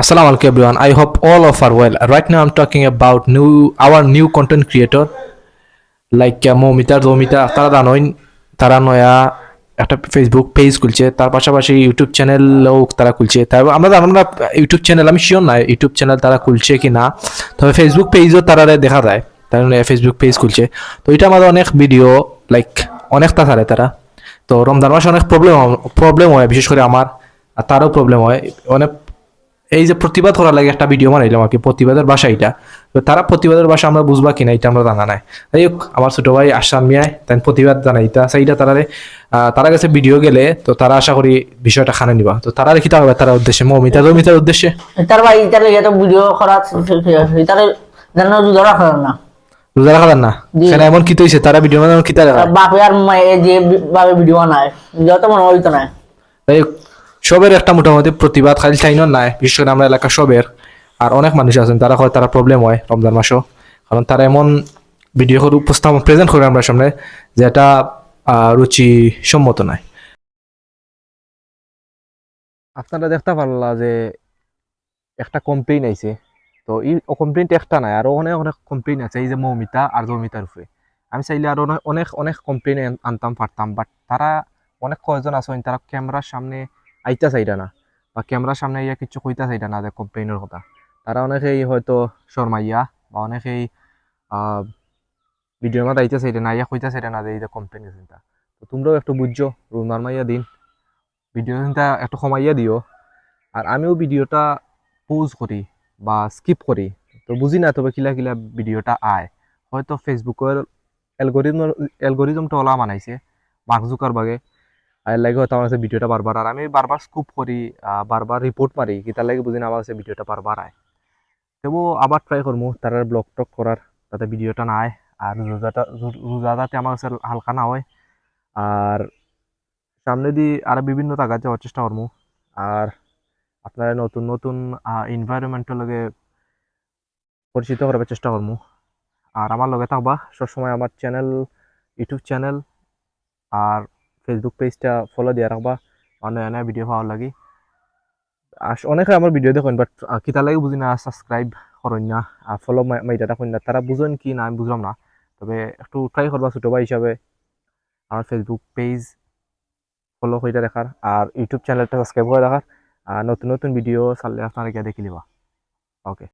Assalamu alaikum everyone. I hope all of are well. Right now, I'm talking about new, our new content creator, like Moumita জৌমিতা তারা জানোই তারা নয়া একটা Facebook page খুলছে, তার পাশাপাশি ইউটিউব চ্যানেলও তারা খুলছে। তার আমরা জানো না ইউটিউব চ্যানেল আমি শিওর না ইউটিউব চ্যানেল তারা খুলছে কি না। তবে ফেসবুক পেজও তারা দেখা যায়, তারা ফেসবুক পেজ খুলছে। তো এটা আমাদের অনেক ভিডিও লাইক অনেক তা ছাড়ে তারা। তো রমজান মাসে অনেক প্রবলেম প্রবলেম হয়, বিশেষ করে আমার, আর তারও প্রবলেম হয়। অনেক এই যে প্রতিবাদ করার লাগে একটা ভিডিও বানাইলাম আর কি প্রতিবাদের ভাষা এটা তো তারা প্রতিবাদের ভাষা আমরা বুঝবা কিনা এটা আমরা জানা নাই। যাই হোক আমার ছোট ভাই আসাম মিয়ায় তাই প্রতিবাদ জানাইতা সেইটা তারারে আহ, তারা কাছে ভিডিও গেলে তো তারা আশা করি বিষয়টা খানে নিবা। তো তারা রেখে থাকবে তার উদ্দেশ্যে মৌমিতা জমিতার উদ্দেশ্যে। তার ভাই ইতারে এত ভিডিও করা ইতারে জানো না। রোজা রাখা না? জি। এমন কি তৈছে তারা ভিডিও মানে কি তারা বাপে আর মায়ে যে ভাবে ভিডিও বানায় যত মনে হইতো না যাই হোক, সবের একটা মোটামুটি প্রতিবাদ খালি চাইন নাই। বিশেষ করে আমরা এলাকা সবের। আর অনেক মানুষ আছেন তারা হয় তারা প্রবলেম হয় রমজান মাসও। কারণ তারা এমন ভিডিও করে উপস্থাপন প্রেজেন্ট করে আমরা সামনে যেটা আহ, রুচি সম্মত নয়। আপনারা দেখতে পারলা যে একটা কমপ্লেইন আইছে। তো এই কমপ্লেইনটা একটা নাই আরও অনেক অনেক কমপ্লেইন আছে এই যে মৌমিতা আর জমিতার উপরে। আমি চাইলে আরও অনেক- অনেক কমপ্লেইন আনতাম পারতাম বাট তারা অনেক কয়জন আছেন তারা ক্যামেরার সামনে আইতা চাইটা না। বা ক্যামেরার সামনে ইয়া কিছু কইতা চাইটা না যে কমপ্লেইনের কথা। তারা অনেকেই হয়তো শর্মাইয়া বা অনেকেই ভিডিওর মধ্যে আইতা চাইটা না ইয়া কইতা চাইটা না যে এই যে কমপ্লেইন চিন্তা তো তোমরাও একটু বুঝছ রুমার মাইয়া দিন। ভিডিও চিন্তা একটু কমাইয়া দিও আর আমিও ভিডিওটা পোজ করি বা স্কিপ করি তো বুঝি না তবে কিলা কিলা ভিডিওটা আয়। হয়তো ফেসবুকের অ্যালগোরিজম অ্যালগোরিজমটা ওলা বানাইছে মার্ক জুকারবার্গে লাগে হয়তো আমার কাছে ভিডিওটা বারবার আর আমি বারবার স্কুপ করি বারবার রিপোর্ট মারি কি তার লাগে বুঝি না আমার কাছে ভিডিওটা বারবার আয় তবু আবার ট্রাই করব তার ব্লগ টক করার তাতে ভিডিওটা না আয় আর রোজাটা রোজা যাতে আমার কাছে হালকা না হয় আর সামনে দিয়ে আরও বিভিন্ন জায়গায় যাওয়ার চেষ্টা করব আর আপনারা নতুন নতুন এনভায়রনমেন্টের লগে পরিচিত করার চেষ্টা করব আর আমার লগে থাকবা সবসময় আমার চ্যানেল ইউটিউব চ্যানেল আর ফেসবুক পেজটা ফলো দিয়ে রাখবা মানে এনে ভিডিও পাওয়ার লাগি। আর অনেকে আমার ভিডিও দেখেন বাট কিতা লাগে বুঝি না সাবস্ক্রাইব করেন না। আর ফলো মাইটা রাখুন না। তারা বুঝেন কি না, আমি বুঝলাম না। তবে, একটু ট্রাই করবা ছোটো ভাই হিসাবে আমার ফেসবুক পেজ ফলো করে রাখার আর ইউটিউব চ্যানেলটা সাবস্ক্রাইব করে রাখার আর নতুন নতুন ভিডিও চাললে আপনারা গিয়ে দেখে নিবা ওকে